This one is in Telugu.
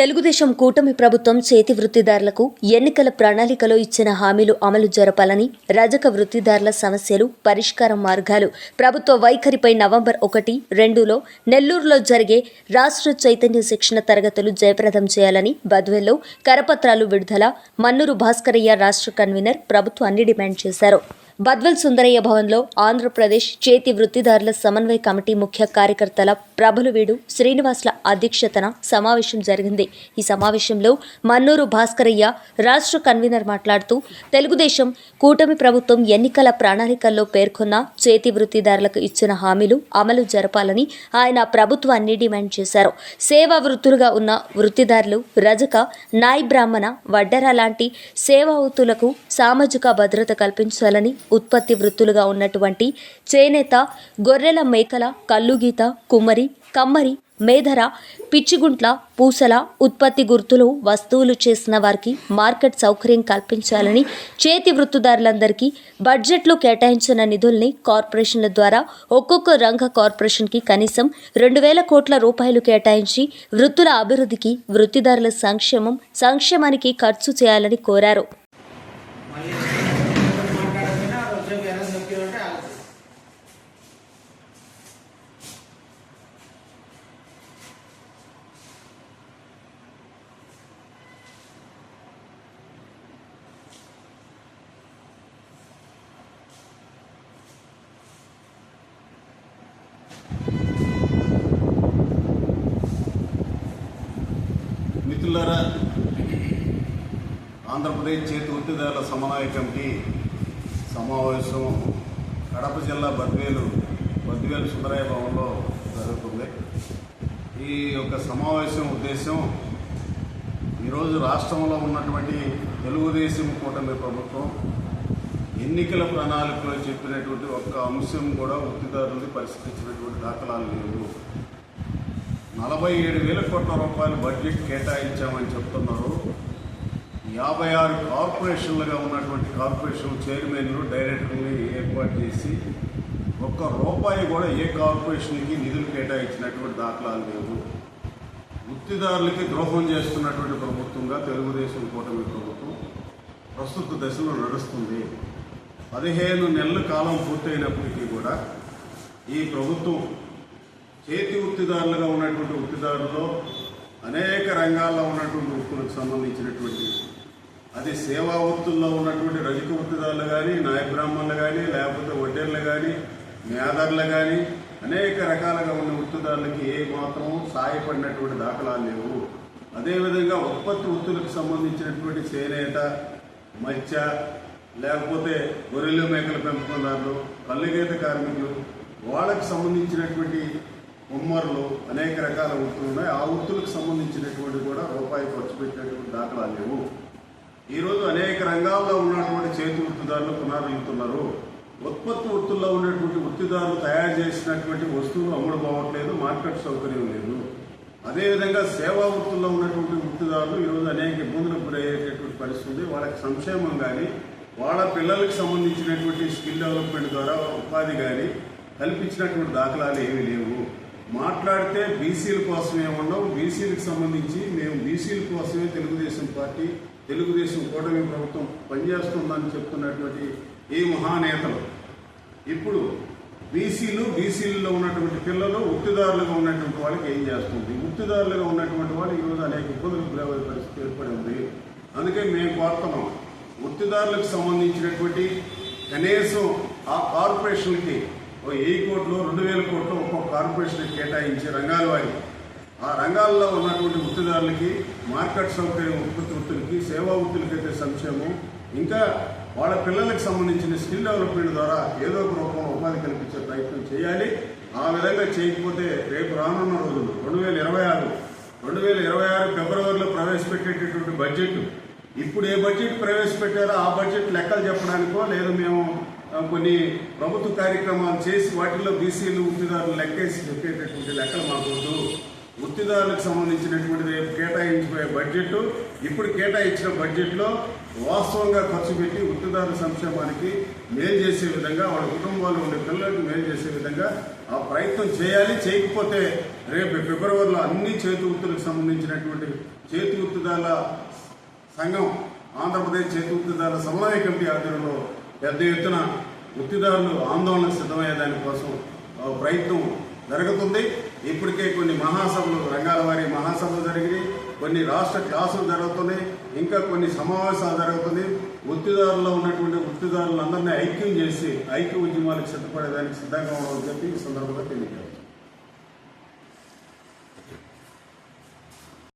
తెలుగుదేశం కూటమి ప్రభుత్వం చేతి వృత్తిదారులకు ఎన్నికల ప్రణాళికలో ఇచ్చిన హామీలు అమలు జరపాలని రజక వృత్తిదారుల సమస్యలు పరిష్కార మార్గాలు ప్రభుత్వ వైఖరిపై నవంబర్ ఒకటి రెండులో నెల్లూరులో జరిగే రాష్ట్ర చైతన్య శిక్షణ తరగతులు జయప్రదం చేయాలని బద్వేల్లో కరపత్రాలు విడుదల మన్నూరు భాస్కరయ్య రాష్ట్ర కన్వీనర్ ప్రభుత్వాన్ని డిమాండ్ చేశారు. బద్వల్ సుందరయ్య భవన్లో ఆంధ్రప్రదేశ్ చేతి వృత్తిదారుల సమన్వయ కమిటీ ముఖ్య కార్యకర్తల ప్రభులవీడు శ్రీనివాసుల అధ్యక్షతన సమావేశం జరిగింది. ఈ సమావేశంలో మన్నూరు భాస్కరయ్య రాష్ట్ర కన్వీనర్ మాట్లాడుతూ తెలుగుదేశం కూటమి ప్రభుత్వం ఎన్నికల ప్రణాళికల్లో పేర్కొన్న చేతి వృత్తిదారులకు ఇచ్చిన హామీలు అమలు జరపాలని ఆయన ప్రభుత్వాన్ని డిమాండ్ చేశారు. సేవా వృత్తులుగా ఉన్న వృత్తిదారులు రజక నాయ్ బ్రాహ్మణ వడ్డెర లాంటి సేవా వృత్తులకు సామాజిక భద్రత కల్పించాలని ఉత్పత్తి వృత్తులుగా ఉన్నటువంటి చేనేత గొర్రెల మేకల కల్లుగీత కుమ్మరి కమ్మరి మేధర పిచ్చిగుంట్ల పూసల ఉత్పత్తి గుర్తులు వస్తువులు చేసిన వారికి మార్కెట్ సౌకర్యం కల్పించాలని చేతి వృత్తిదారులందరికీ బడ్జెట్లో కేటాయించిన నిధుల్ని కార్పొరేషన్ల ద్వారా ఒక్కొక్క రంగ కార్పొరేషన్కి కనీసం రెండు వేల కోట్ల రూపాయలు కేటాయించి వృత్తుల అభివృద్ధికి వృత్తిదారుల సంక్షేమం సంక్షేమానికి ఖర్చు చేయాలని కోరారు. మిత్రులారా ఆంధ్రప్రదేశ్ చేతి వృత్తిదారుల సమన్వయ కమిటీ సమావేశం కడప జిల్లా బద్వేలు బద్వేలు సుందరయ్య భవన్లో జరుగుతుంది. ఈ యొక్క సమావేశం ఉద్దేశం ఈరోజు రాష్ట్రంలో ఉన్నటువంటి తెలుగుదేశం కూటమి ప్రభుత్వం ఎన్నికల ప్రణాళికలో చెప్పినటువంటి ఒక్క అంశం కూడా వృత్తిదారుల్ని పరిష్కరించినటువంటి దాఖలాలు లేవు. నలభై ఏడు వేల కోట్ల రూపాయలు బడ్జెట్ కేటాయించామని చెప్తున్నారు. యాభై ఆరు కార్పొరేషన్లుగా ఉన్నటువంటి కార్పొరేషన్ చైర్మన్లు డైరెక్టర్ని ఏర్పాటు చేసి ఒక్క రూపాయి కూడా ఏ కార్పొరేషన్కి నిధులు కేటాయించినటువంటి దాఖలాలు లేవు. వృత్తిదారులకి ద్రోహం చేస్తున్నటువంటి ప్రభుత్వంగా తెలుగుదేశం కూటమి ప్రభుత్వం ప్రస్తుత దశలో నడుస్తుంది. పదిహేను నెలల కాలం పూర్తయినప్పటికీ కూడా ఈ ప్రభుత్వం చేతి వృత్తిదారులుగా ఉన్నటువంటి వృత్తిదారుల్లో అనేక రంగాల్లో ఉన్నటువంటి వృత్తులకు సంబంధించినటువంటి అది సేవా వృత్తుల్లో ఉన్నటువంటి రజక వృత్తిదారులు కానీ నాయ బ్రాహ్మణులు కానీ లేకపోతే వడ్డేర్లు కానీ మేదర్లు కానీ అనేక రకాలుగా ఉన్న వృత్తిదారులకి ఏ మాత్రం సాయపడినటువంటి దాఖలాలు లేవు. అదేవిధంగా ఉత్పత్తి వృత్తులకు సంబంధించినటువంటి చేనేత మత్స్య లేకపోతే గొర్రెలు మేకల పెంపకందారులు పల్లెగీత కార్మికులు వాళ్ళకి సంబంధించినటువంటి ఉమ్మర్లు అనేక రకాల వృత్తులు ఉన్నాయి. ఆ వృత్తులకు సంబంధించినటువంటి కూడా రూపాయి ఖర్చు పెట్టినటువంటి దాఖలాలు లేవు. ఈరోజు అనేక రంగాల్లో ఉన్నటువంటి చేతి వృత్తిదారులు పునరులుతున్నారు ఉత్పత్తి వృత్తుల్లో ఉన్నటువంటి వృత్తిదారులు తయారు చేసినటువంటి వస్తువులు అమ్ముడు పోవట్లేదు మార్కెట్ సౌకర్యం లేదు. అదేవిధంగా సేవా వృత్తుల్లో ఉన్నటువంటి వృత్తిదారులు ఈరోజు అనేక ఇబ్బందులకు గురయ్యేటటువంటి పరిస్థితి ఉంది. వాళ్ళకి సంక్షేమం కానీ వాళ్ళ పిల్లలకు సంబంధించినటువంటి స్కిల్ డెవలప్మెంట్ ద్వారా ఉపాధి కానీ కల్పించినటువంటి దాఖలాలు ఏమీ లేవు. మాట్లాడితే బీసీల కోసమే ఉన్నాం బీసీలకు సంబంధించి మేము బీసీల కోసమే తెలుగుదేశం పార్టీ తెలుగుదేశం కూటమి ప్రభుత్వం పనిచేస్తుందని చెప్తున్నటువంటి ఈ మహానేతలు. ఇప్పుడు బీసీలు బీసీలలో ఉన్నటువంటి పిల్లలు వృత్తిదారులుగా ఉన్నటువంటి వాళ్ళకి ఏం చేస్తుంది? వృత్తిదారులుగా ఉన్నటువంటి వాళ్ళు ఈరోజు అనేక ఇబ్బందులకు గురయ్యే పరిస్థితి ఏర్పడి ఉంది. అందుకే మేము కోరుతున్నాం వృత్తిదారులకు సంబంధించినటువంటి కనీసం ఆ కార్పొరేషన్కి ఓ వెయ్యి కోట్లు రెండు వేల కోట్లు ఒక్కొక్క కార్పొరేషన్కి కేటాయించి రంగాల వారి. ఆ రంగాల్లో ఉన్నటువంటి వృత్తిదారులకి మార్కెట్ సౌకర్యం ఉత్పత్తి వృత్తులకి సేవా వృత్తులకైతే సంక్షేమం ఇంకా వాళ్ళ పిల్లలకు సంబంధించిన స్కిల్ డెవలప్మెంట్ ద్వారా ఏదో ఒక రూపంలో ఉపాధి కల్పించే ప్రయత్నం చేయాలి. ఆ విధంగా చేయకపోతే రేపు రానున్న రోజులు రెండు వేల ఇరవై ఆరు రెండు వేల ఇరవై ఆరు ఫిబ్రవరిలో ప్రవేశపెట్టేటటువంటి బడ్జెట్. ఇప్పుడు ఏ బడ్జెట్ ప్రవేశపెట్టారో ఆ బడ్జెట్ లెక్కలు చెప్పడానికో లేదా మేము కొన్ని ప్రభుత్వ కార్యక్రమాలు చేసి వాటిల్లో బీసీలు వృత్తిదారులు లెక్కేసి చెప్పేటటువంటి లెక్కలు మాకు వృత్తిదారులకు సంబంధించినటువంటి రేపు కేటాయించబోయే బడ్జెట్. ఇప్పుడు కేటాయించిన బడ్జెట్లో వాస్తవంగా ఖర్చు పెట్టి వృత్తిదారుల సంక్షేమానికి మేలు చేసే విధంగా వాళ్ళ కుటుంబాల్లో ఉండే పిల్లలకు మేలు చేసే విధంగా ఆ ప్రయత్నం చేయాలి. చేయకపోతే రేపు ఫిబ్రవరిలో అన్ని చేతి వృత్తులకు సంబంధించినటువంటి చేతి వృత్తిదారుల సంఘం ఆంధ్రప్రదేశ్ చేతి వృత్తిదారుల సమన్వయ కమిటీ ఆధ్వర్యంలో పెద్ద ఎత్తున వృత్తిదారులు ఆందోళనకు సిద్ధమయ్యే దానికోసం ప్రయత్నం జరుగుతుంది. ఇప్పటికే కొన్ని మహాసభలు రంగాల వారి మహాసభలు జరిగినాయి. కొన్ని రాష్ట్ర క్లాసులు జరుగుతున్నాయి. ఇంకా కొన్ని సమావేశాలు జరుగుతుంది వృత్తిదారుల్లో ఉన్నటువంటి వృత్తిదారులందరినీ ఐక్యం చేసి ఐక్య ఉద్యమాలకు సిద్ధపడేదానికి సిద్ధంగా ఉండవని చెప్పి ఈ సందర్భంగా తెలియజేస్తాను